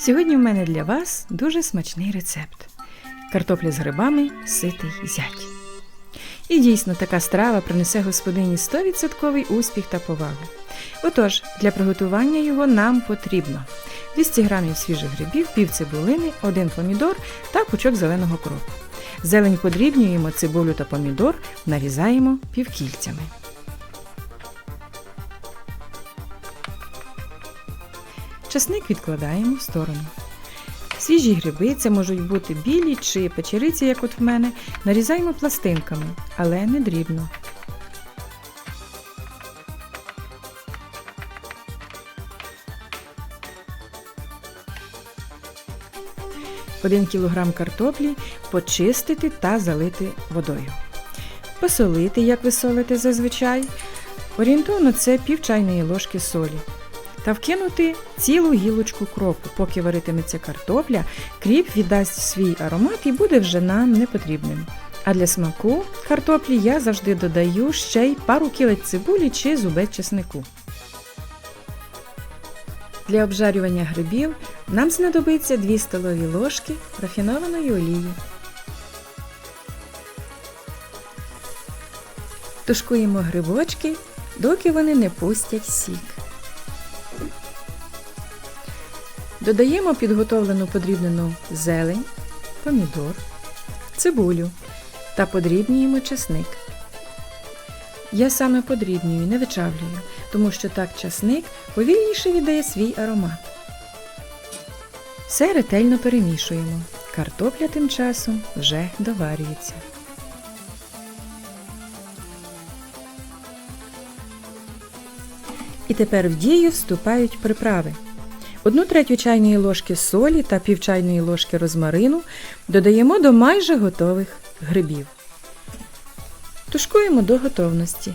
Сьогодні в мене для вас дуже смачний рецепт. Картопля з грибами ситий зять. І дійсно така страва принесе господині 100% успіх та повагу. Отож, для приготування його нам потрібно 200 г свіжих грибів, пів цибулини, один помідор та пучок зеленого кропу. Зелень подрібнюємо, цибулю та помідор нарізаємо півкільцями. Часник відкладаємо в сторону. Свіжі гриби, це можуть бути білі чи печериці, як от в мене, нарізаємо пластинками, але не дрібно. Один кілограм картоплі почистити та залити водою. Посолити, як ви солите зазвичай. Орієнтовно це пів чайної ложки солі. Та вкинути цілу гілочку кропу. Поки варитиметься картопля, кріп віддасть свій аромат і буде вже нам непотрібним. А для смаку картоплі я завжди додаю ще й пару кілець цибулі чи зубець чеснику. Для обжарювання грибів нам знадобиться 2 столові ложки рафінованої олії. Тушкуємо грибочки, доки вони не пустять сік. Додаємо підготовлену подрібнену зелень, помідор, цибулю та подрібнюємо чесник. Я саме подрібнюю, не вичавлюю, тому що так часник повільніше віддає свій аромат. Все ретельно перемішуємо. Картопля тим часом вже доварюється. І тепер в дію вступають приправи. Одну третю чайної ложки солі та пів чайної ложки розмарину додаємо до майже готових грибів. Тушкуємо до готовності.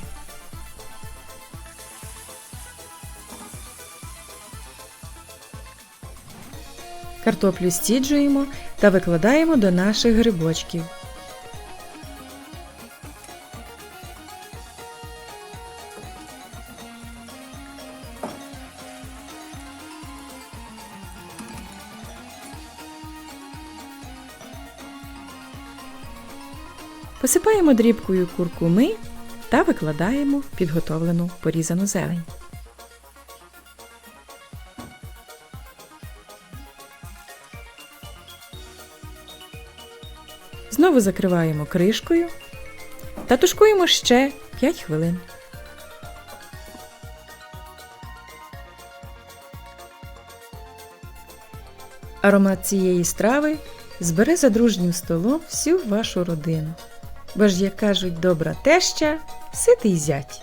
Картоплю стіджуємо та викладаємо до наших грибочків. Посипаємо дрібкою куркуми та викладаємо підготовлену порізану зелень. Знову закриваємо кришкою та тушкуємо ще 5 хвилин. Аромат цієї страви збере за дружнім столом всю вашу родину. Бо ж, як кажуть, добра теща, ситий зять.